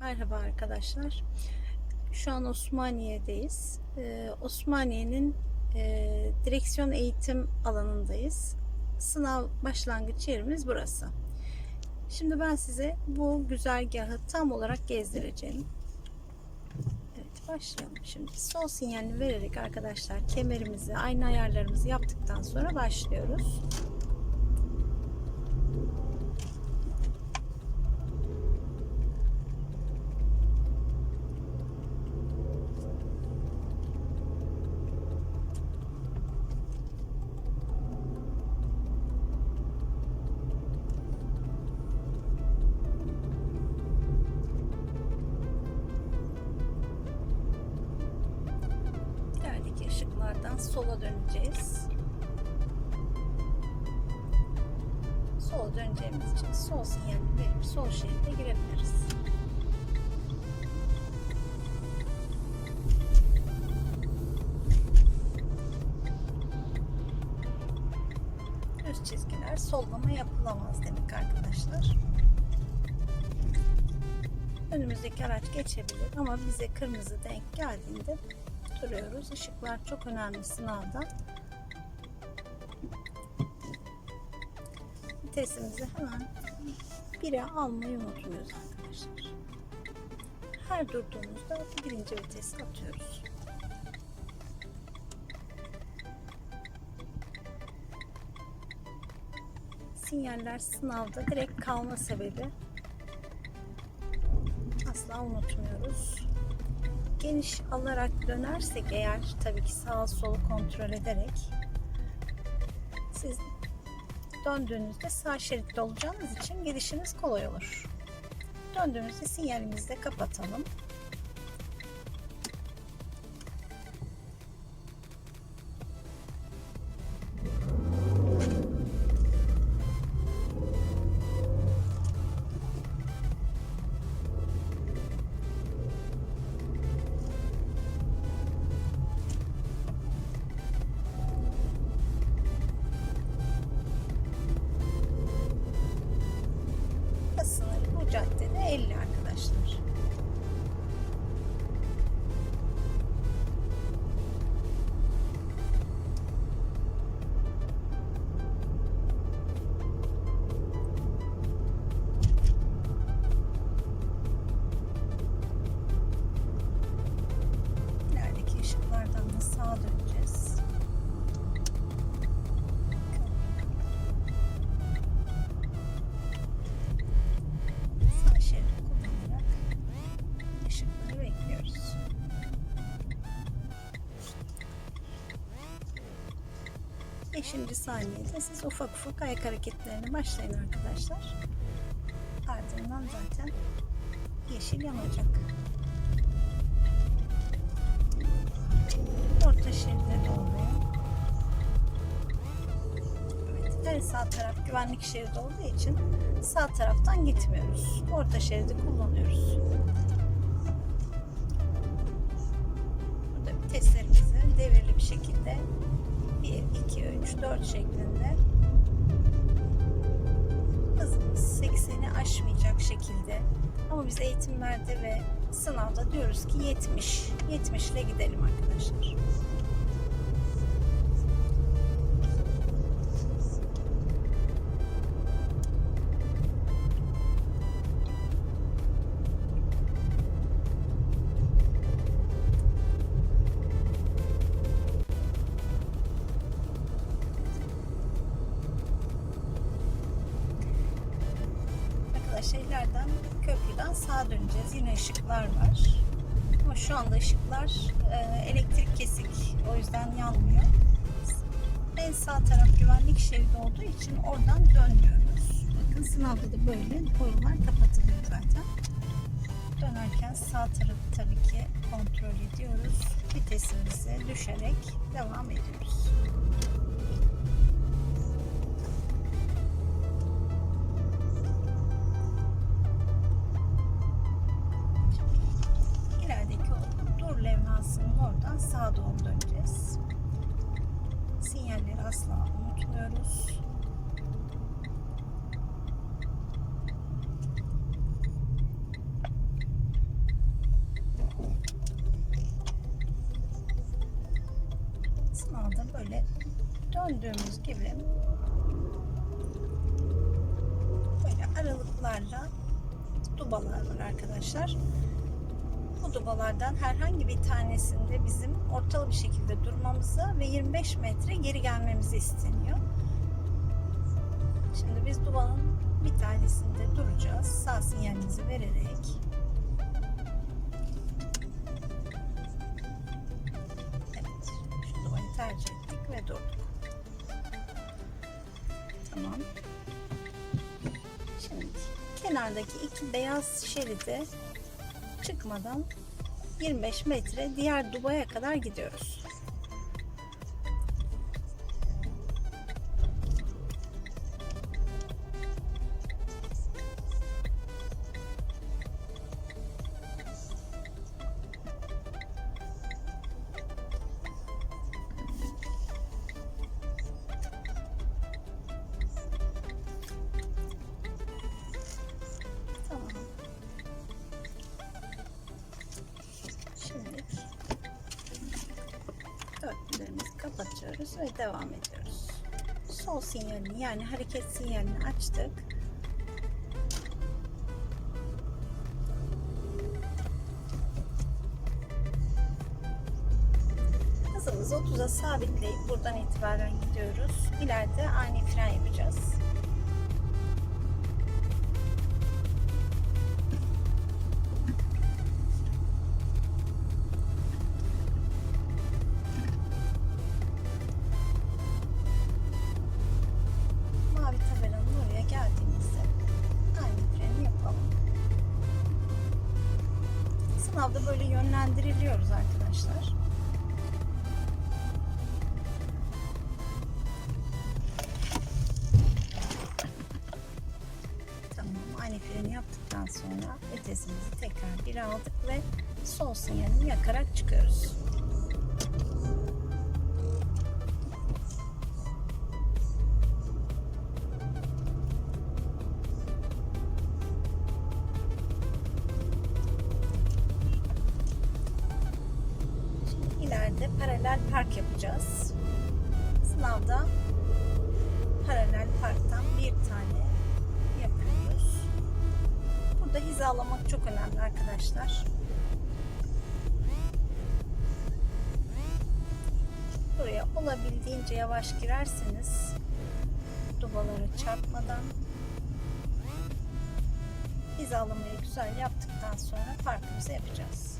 Merhaba arkadaşlar. Şu an Osmaniye'deyiz. Ee, Osmaniye'nin e, direksiyon eğitim alanındayız. Sınav başlangıç yerimiz burası. Şimdi ben size bu güzergahı tam olarak gezdireceğim. Evet başlayalım. Şimdi sol sinyalini vererek arkadaşlar kemerimizi, ayna ayarlarımızı yaptıktan sonra başlıyoruz. Sola döneceğiz. Sola döneceğimiz için sol sinyalini verip sol şeride girebiliriz. Düz çizgiler sollama yapılamaz demek arkadaşlar. Önümüzdeki araç geçebilir ama bize kırmızı denk geldiğinde duruyoruz. Işıklar çok önemli sınavda. Vitesimizi hemen bire almayı unutmuyoruz arkadaşlar. Her durduğumuzda birinci vitesi atıyoruz. Sinyaller sınavda direkt kalma sebebi asla unutmuyoruz geniş alarak dönersek eğer tabii ki sağ solu kontrol ederek siz döndüğünüzde sağ şeritte olacağınız için gidişiniz kolay olur. Döndüğümüzde sinyalimizi de kapatalım. E 5. saniyede siz ufak ufak ayak hareketlerine başlayın arkadaşlar. Ardından zaten yeşil yanacak. Orta şeride doğru. Evet, en sağ taraf güvenlik şeridi olduğu için sağ taraftan gitmiyoruz. Orta şeridi kullanıyoruz. 4 şeklinde. Hızımız 80'i aşmayacak şekilde. Ama biz eğitimlerde ve sınavda diyoruz ki 70 70 ile gidelim arkadaşlar. Arkadaşlar ileriden köprüden sağa döneceğiz. Yine ışıklar var. Ama şu anda ışıklar e, elektrik kesik. O yüzden yanmıyor. En sağ taraf güvenlik şeridi olduğu için oradan dönmüyoruz. Bakın sınavda da böyle borular kapatılıyor zaten. Dönerken sağ tarafı tabii ki kontrol ediyoruz. Vitesimizi düşerek devam ediyoruz. Sınavda böyle döndüğümüz gibi böyle aralıklarla dubalar var arkadaşlar. Bu dubalardan herhangi bir tanesinde bizim ortalı bir şekilde durmamızı ve 25 metre geri gelmemizi isteniyor. Şimdi biz dubanın bir tanesinde duracağız. Sağ sinyalimizi vererek. Ve durduk. Tamam. Şimdi kenardaki iki beyaz şeridi çıkmadan 25 metre diğer dubaya kadar gidiyoruz. Dörtlülerimizi kapatıyoruz ve devam ediyoruz. Sol sinyalini yani hareket sinyalini açtık. Hızımızı 30'a sabitleyip buradan itibaren gidiyoruz. İleride ani fren yapacağız. Sınavda böyle yönlendiriliyoruz arkadaşlar. Tamam, aynı freni yaptıktan sonra vitesimizi tekrar bir aldık ve sol sinyalini yakarak çıkıyoruz. Hizalamak çok önemli arkadaşlar. Buraya olabildiğince yavaş girerseniz dubalara çarpmadan hizalamayı güzel yaptıktan sonra parkımızı yapacağız.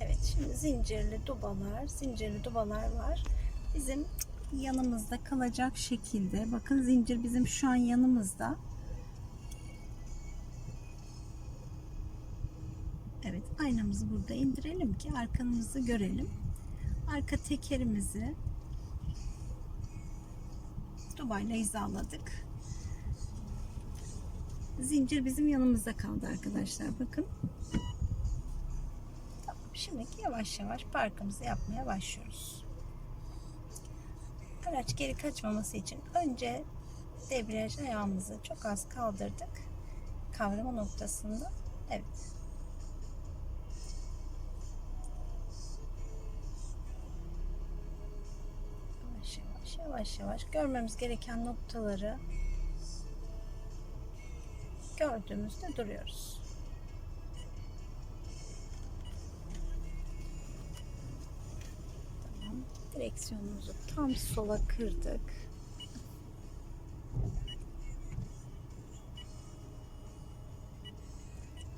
Evet şimdi zincirli dubalar, zincirli dubalar var. Bizim yanımızda kalacak şekilde. Bakın zincir bizim şu an yanımızda. Evet aynamızı burada indirelim ki arkamızı görelim. Arka tekerimizi dubayla hizaladık. Zincir bizim yanımızda kaldı arkadaşlar. Bakın. Tamam, şimdi yavaş yavaş parkımızı yapmaya başlıyoruz. Araç geri kaçmaması için önce debriyaj ayağımızı çok az kaldırdık. Kavrama noktasında. Evet. Yavaş yavaş yavaş yavaş görmemiz gereken noktaları gördüğümüzde duruyoruz. Direksiyonumuzu tam sola kırdık.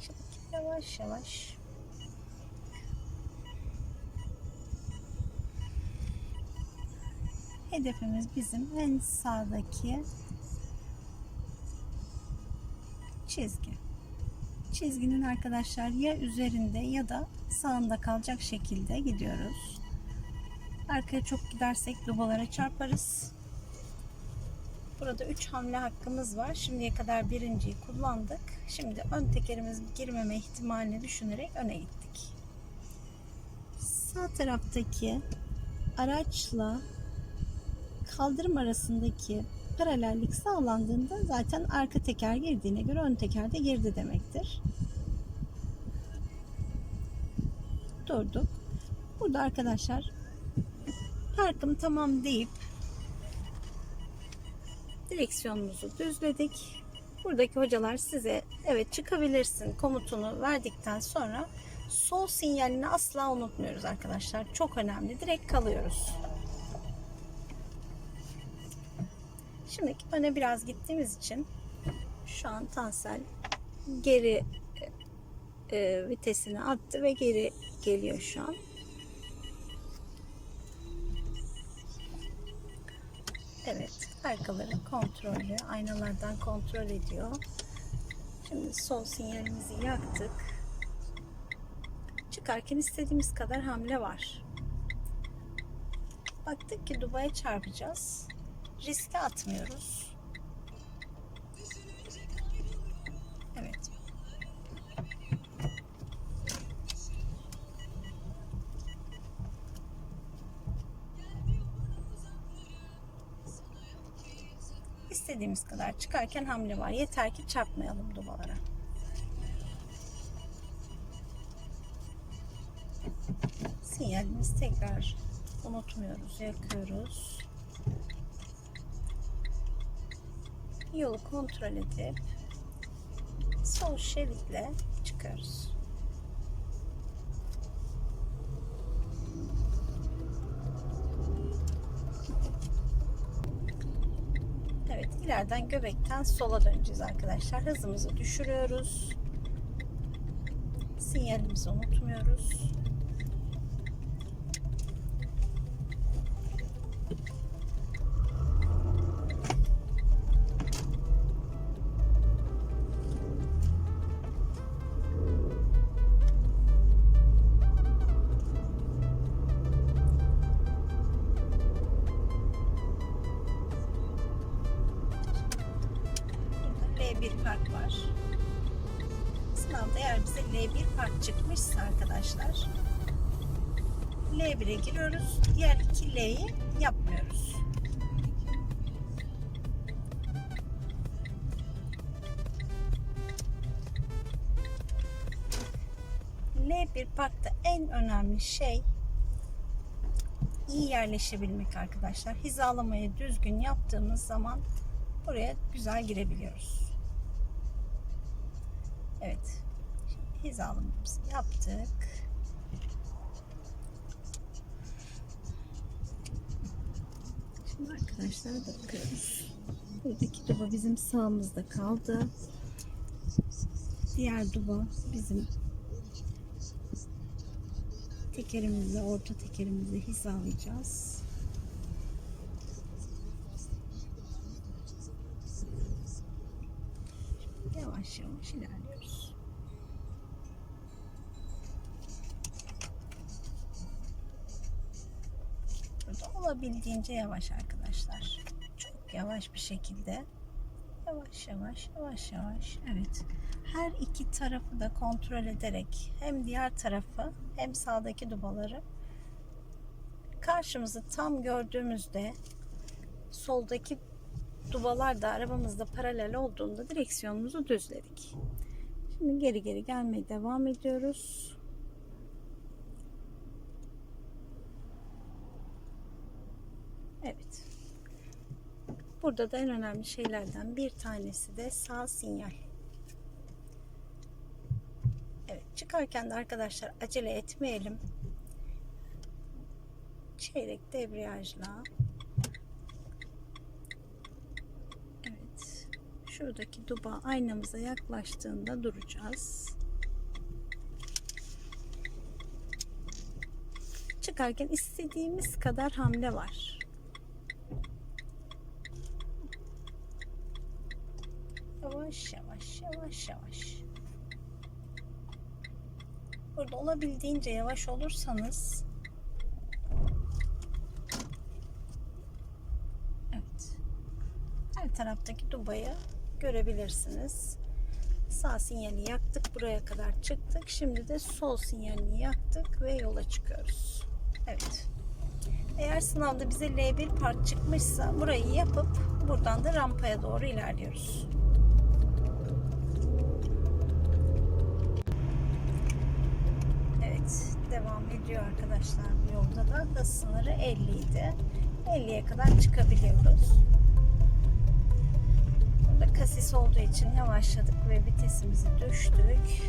Şimdi yavaş yavaş hedefimiz bizim en sağdaki çizgi. Çizginin arkadaşlar ya üzerinde ya da sağında kalacak şekilde gidiyoruz. Arkaya çok gidersek dubalara çarparız. Burada 3 hamle hakkımız var. Şimdiye kadar birinciyi kullandık. Şimdi ön tekerimiz girmeme ihtimalini düşünerek öne gittik. Sağ taraftaki araçla kaldırım arasındaki paralellik sağlandığında zaten arka teker girdiğine göre ön teker de girdi demektir. durduk. Burada arkadaşlar parkım tamam deyip direksiyonumuzu düzledik. Buradaki hocalar size evet çıkabilirsin komutunu verdikten sonra sol sinyalini asla unutmuyoruz arkadaşlar. Çok önemli. Direkt kalıyoruz. Şimdi öne biraz gittiğimiz için şu an Tansel geri e, vitesini attı ve geri geliyor şu an. Evet, arkaları kontrollü, aynalardan kontrol ediyor. Şimdi sol sinyalimizi yaktık. Çıkarken istediğimiz kadar hamle var. Baktık ki Dubai'ye çarpacağız. Riske atmıyoruz. Evet. İstediğimiz kadar çıkarken hamle var. Yeter ki çarpmayalım dubalara. Sinyalimizi tekrar unutmuyoruz, yakıyoruz. Yolu kontrol edip sol şeritle çıkıyoruz. İleriden göbekten sola döneceğiz arkadaşlar. Hızımızı düşürüyoruz. Sinyalimizi unutmuyoruz. L1 park çıkmışsa arkadaşlar L1'e giriyoruz. Diğer iki L'yi yapmıyoruz. L1 parkta en önemli şey iyi yerleşebilmek arkadaşlar. Hizalamayı düzgün yaptığımız zaman buraya güzel girebiliyoruz. Evet. Hizalamamızı yaptık. Şimdi arkadaşlar bakıyoruz. Buradaki duba bizim sağımızda kaldı. Diğer duba bizim tekerimizle, orta tekerimizle hizalayacağız. Olabildiğince yavaş arkadaşlar. Çok yavaş bir şekilde. Yavaş yavaş, yavaş yavaş. Evet. Her iki tarafı da kontrol ederek hem diğer tarafı hem sağdaki dubaları karşımızı tam gördüğümüzde soldaki dubalar da arabamızda paralel olduğunda direksiyonumuzu düzledik. Şimdi geri geri gelmeye devam ediyoruz. Evet. Burada da en önemli şeylerden bir tanesi de sağ sinyal. Evet, çıkarken de arkadaşlar acele etmeyelim. Çeyrek debriyajla Evet. Şuradaki duba aynamıza yaklaştığında duracağız. Çıkarken istediğimiz kadar hamle var. Yavaş yavaş yavaş yavaş. Burada olabildiğince yavaş olursanız Evet. Her taraftaki dubayı görebilirsiniz. Sağ sinyali yaktık. Buraya kadar çıktık. Şimdi de sol sinyalini yaktık ve yola çıkıyoruz. Evet. Eğer sınavda bize L1 park çıkmışsa burayı yapıp buradan da rampaya doğru ilerliyoruz. Evet. Ediyor arkadaşlar bu yolda da. Hız sınırı 50 idi. 50'ye kadar çıkabiliyoruz. Burada kasis olduğu için yavaşladık ve vitesimizi düştük.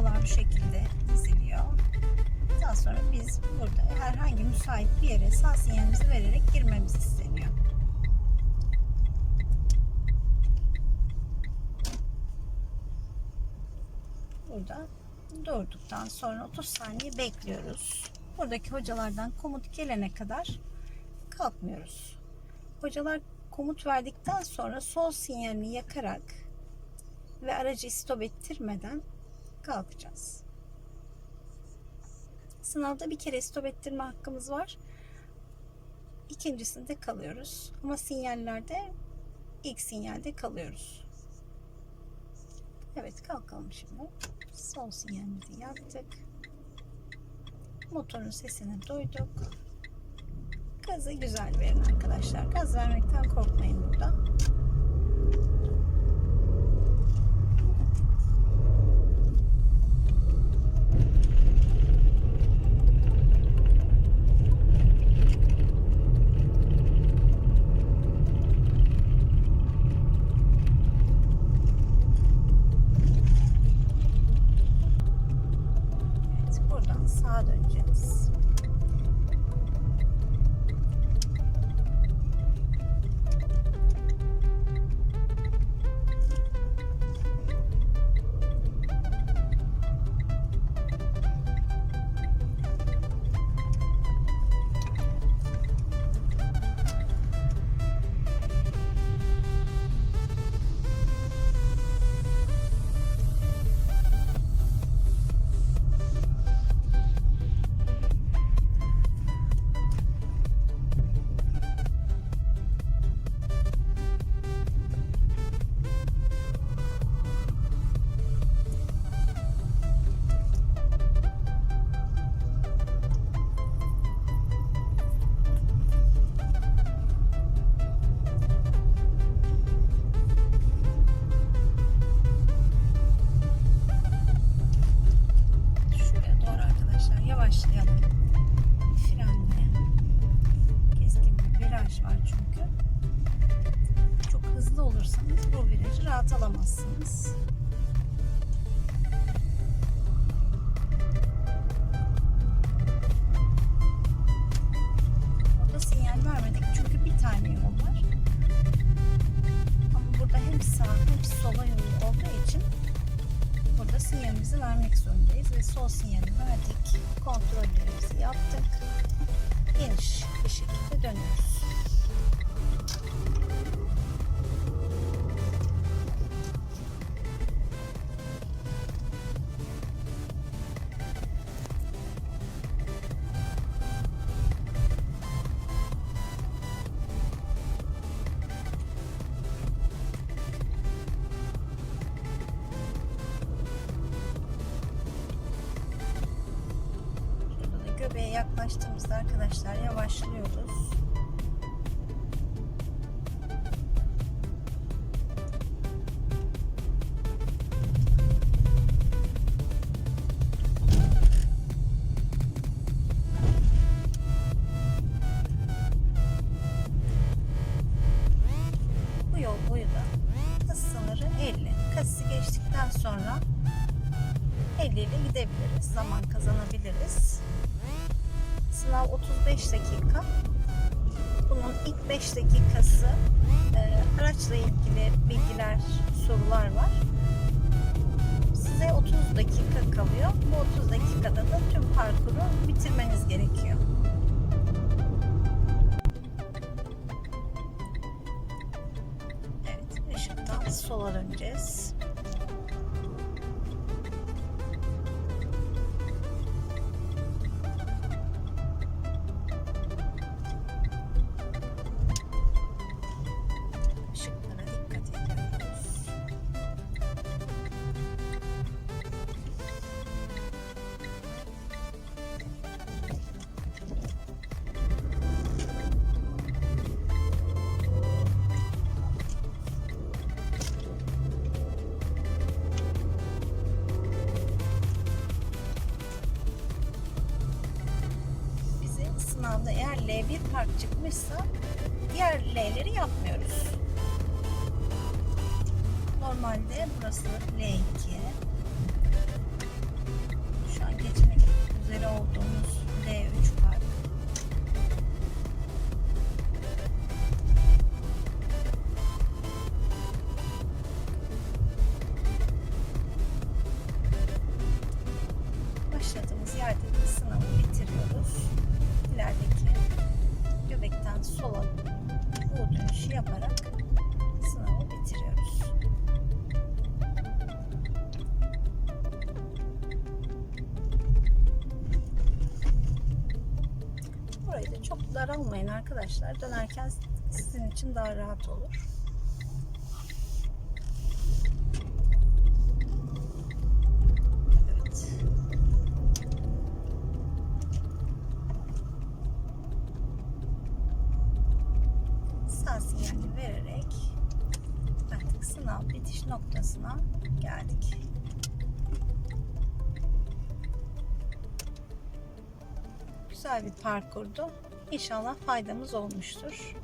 Dubalar bu şekilde diziliyor. Daha sonra biz burada herhangi müsait bir yere sağ sinyalimizi vererek girmemiz isteniyor. Burada durduktan sonra 30 saniye bekliyoruz. Buradaki hocalardan komut gelene kadar kalkmıyoruz. Hocalar komut verdikten sonra sol sinyalini yakarak ve aracı stop ettirmeden kalkacağız. Sınavda bir kere stop ettirme hakkımız var. İkincisinde kalıyoruz. Ama sinyallerde ilk sinyalde kalıyoruz. Evet kalkalım şimdi. Sol sinyalimizi yaptık. Motorun sesini duyduk. Gazı güzel verin arkadaşlar. Gaz vermekten korkmayın burada. Sağa döneceğiz. Vermek zorundayız ve sol sinyali verdik. Kontrollerimizi yaptık. Geniş bir şekilde dönüyoruz. office. 35 dakika. Bunun ilk 5 dakikası e, araçla ilgili bilgiler, sorular var. Size 30 dakika kalıyor. Bu 30 dakikada da tüm parkuru bitirmeniz gerekiyor. Evet, ışıktan sola döneceğiz. Sınavda eğer L1 park çıkmışsa diğer L'leri yapmıyoruz. Normalde burası L2. Burayı da çok daralmayın arkadaşlar. Dönerken sizin için daha rahat olur. Sinyalini vererek artık sınav bitiş noktasına geldik. Güzel bir parkurdu. İnşallah faydamız olmuştur.